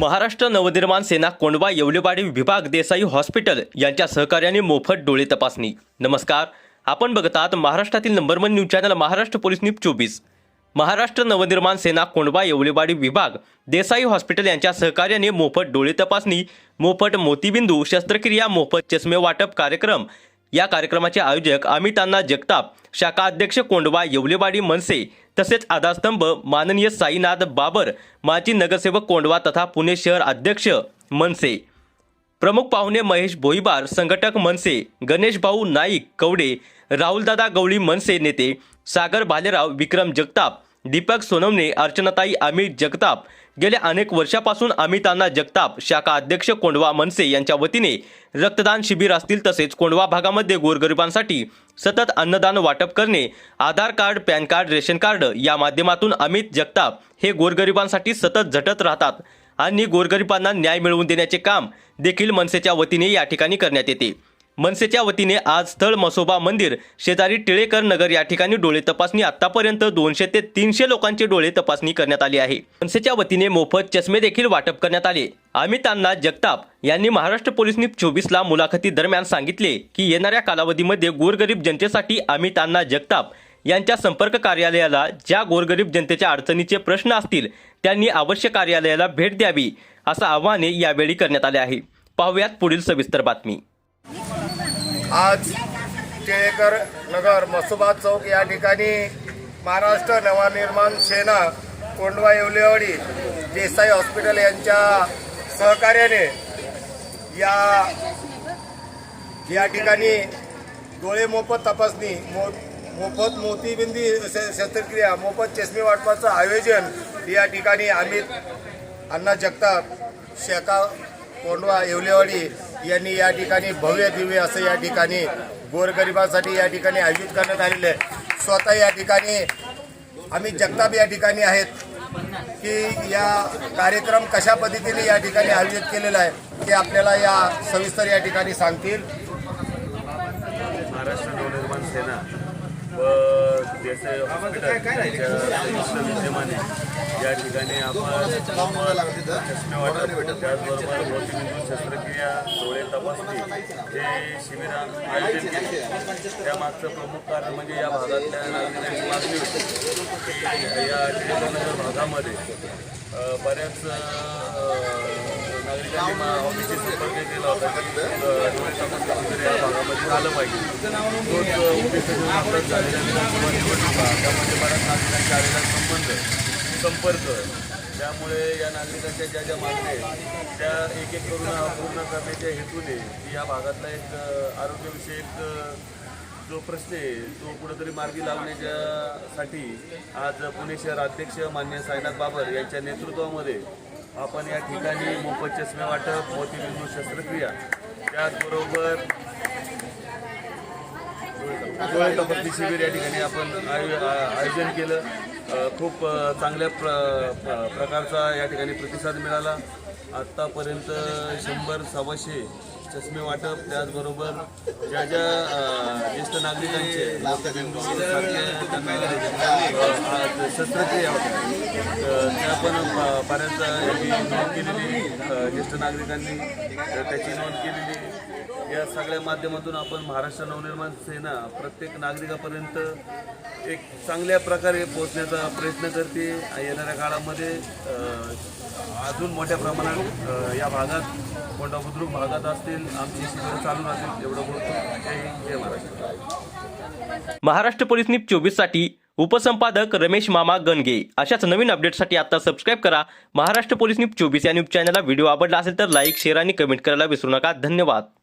महाराष्ट्र नवनिर्माण सेना कोंडवा येवलेवाडी विभाग देसाई हॉस्पिटल यांच्या सहकार्याने मोफत डोळे तपासणी. नमस्कार. आपण बघत आहात महाराष्ट्रातील number one news channel Maharashtra police news चोवीस. महाराष्ट्र नवनिर्माण सेना कोंडवा येवलेवाडी विभाग देसाई हॉस्पिटल यांच्या सहकार्याने मोफत डोळे तपासणी मोफत मोतीबिंदू शस्त्रक्रिया मोफत चष्मे वाटप कार्यक्रम या कार्यक्रमाचे आयोजक अमित जगताप शाखा अध्यक्ष कोंडवा येवलेवाडी मनसे तसेच आधारस्तंभ माननीय साईनाथ बाबर माजी नगरसेवक कोंडवा तथा पुणे शहर अध्यक्ष मनसे. प्रमुख पाहुणे महेश भोईबार संघटक मनसे गणेश भाऊ नाईक कवडे राहुलदादा गवळी मनसे नेते सागर भालेराव विक्रम जगताप दीपक सोनवणे अर्चनाताई अमित जगताप गेल्या अनेक वर्षापासून अमितांना जगताप शाखा अध्यक्ष कोंडवा मनसे यांच्या वतीने रक्तदान शिबिर असतील तसेच कोंडवा भागामध्ये गोरगरिबांसाठी सतत अन्नदान वाटप करणे Aadhaar card pan card ration card या माध्यमातून अमित जगताप हे गोरगरिबांसाठी सतत झटत राहतात आणि गोरगरिबांना न्याय मिळवून देण्याचे काम देखील मनसेच्या वतीने या ठिकाणी करण्यात येते. मनसेच्या वतीने आज स्थळ मसोबा मंदिर शेजारी टिळेकर नगर या ठिकाणी डोळे तपासणी. आतापर्यंत दोनशे ते तीनशे लोकांचे डोळे तपासणी करण्यात आली आहे. मनसेच्या वतीने मोफत चष्मे देखील वाटप करण्यात आले. अमितांना जगताप यांनी महाराष्ट्र पोलिसनी चोवीसला मुलाखती दरम्यान सांगितले की येणाऱ्या कालावधीमध्ये गोरगरीब जनतेसाठी अमितांना जगताप यांच्या संपर्क कार्यालयाला ज्या गोरगरीब जनतेच्या अडचणीचे प्रश्न असतील त्यांनी अवश्य कार्यालयाला भेट द्यावी असं आवाहने यावेळी करण्यात आले आहे. पाहुयात पुढील सविस्तर बातमी. आज टिळेकर नगर मसोबा चौक या ठिकाणी महाराष्ट्र नवनिर्माण सेना कोंडवा येवलेवाडी देसाई हॉस्पिटल यांच्या सहकार्याने या या ठिकाणी डोळे मोफत तपासणी मो मोफत मोतीबिंदी शस्त्रक्रिया मोफत चष्मे वाटपाचं आयोजन या ठिकाणी अमित अण्णा जगताप शेका कोंडवा येवलेवाडी यांनी या ठिकाणी भव्य दिव्य असं या ठिकाणी गोरगरिबांसाठी या ठिकाणी आयोजित करण्यात आलेलं आहे. स्वतः या ठिकाणी आम्ही जगताप या ठिकाणी आहेत की या कार्यक्रम कशा पद्धतीने या ठिकाणी आयोजित केलेला आहे ते आपल्याला या सविस्तर या ठिकाणी सांगतील. महाराष्ट्र नवनिर्माण सेना व देसाई हॉस्पिटल विद्यमाने या ठिकाणी आपण चष्मे वाटप त्याचबरोबर मोतीबिंदू शस्त्रक्रिया डोळे तपासणी हे शिबिर आयोजित केले. त्यामागचं प्रमुख कारण म्हणजे या भागातल्या नागरिकांची मागणी होती की या टिळकनगर भागामध्ये बऱ्याच अ, नागरिकांनी मा- संपर्क केला होता की अ, डोळे तपासणी या भागामध्ये आलं पाहिजे. तोच अ, आपण झालेल्या विधानसभा निवडणुका त्यामध्ये बऱ्याच नागरिकांच्या आलेला संबंध संपर्क त्यामुळे या नागरिकांच्या ज्या ज्या मागण्या आहेत त्या एक एक करून पूर्ण करण्याच्या हेतूने या भागातला एक आरोग्यविषयक जो प्रश्न आहे तो कुठेतरी मार्गी लावण्याच्यासाठी आज पुणे शहर अध्यक्ष मान्य साईनाथ बाबर यांच्या नेतृत्वामध्ये आपण या ठिकाणी मोफत चष्मे वाटप मोतीबिंदू शस्त्रक्रिया त्याचबरोबर डोळे तपासणी शिबिर या ठिकाणी आपण आयो- आयोजन केलं. खूप चांगल्या प्र प्रकारचा या ठिकाणी प्रतिसाद मिळाला. आत्तापर्यंत शंभर सव्वाशे चष्मे वाटप त्याचबरोबर ज्या ज्या ज्येष्ठ नागरिकांचे शस्त्रक्रिया होत्या. त्या पण बऱ्याच नोंद केलेली ज्येष्ठ नागरिकांनी त्याची नोंद केलेली. या सगळ्या माध्यमातून आपण महाराष्ट्र नवनिर्माण सेना प्रत्येक नागरिकापर्यंत एक चांगल्या प्रकारे पोहोचण्याचा प्रयत्न करते. येणाऱ्या काळामध्ये अजून मोठ्या प्रमाणात या भागात कोंडा बुद्रुक भागात असतील आमची शिबिरं चालू राहतील एवढं बोलतो. जय हिंद जय महाराष्ट्र. महाराष्ट्र पोलीस न्यूज चोवीससाठी उपसंपादक रमेश मामा गणगे. अशाच नवीन अपडेटसाठी आता सबस्क्राईब करा. महाराष्ट्र पोलीस न्यूज चोवीस या न्यूज चॅनलला व्हिडिओ आवडला असेल तर लाईक शेअर आणि कमेंट करायला विसरू नका. धन्यवाद.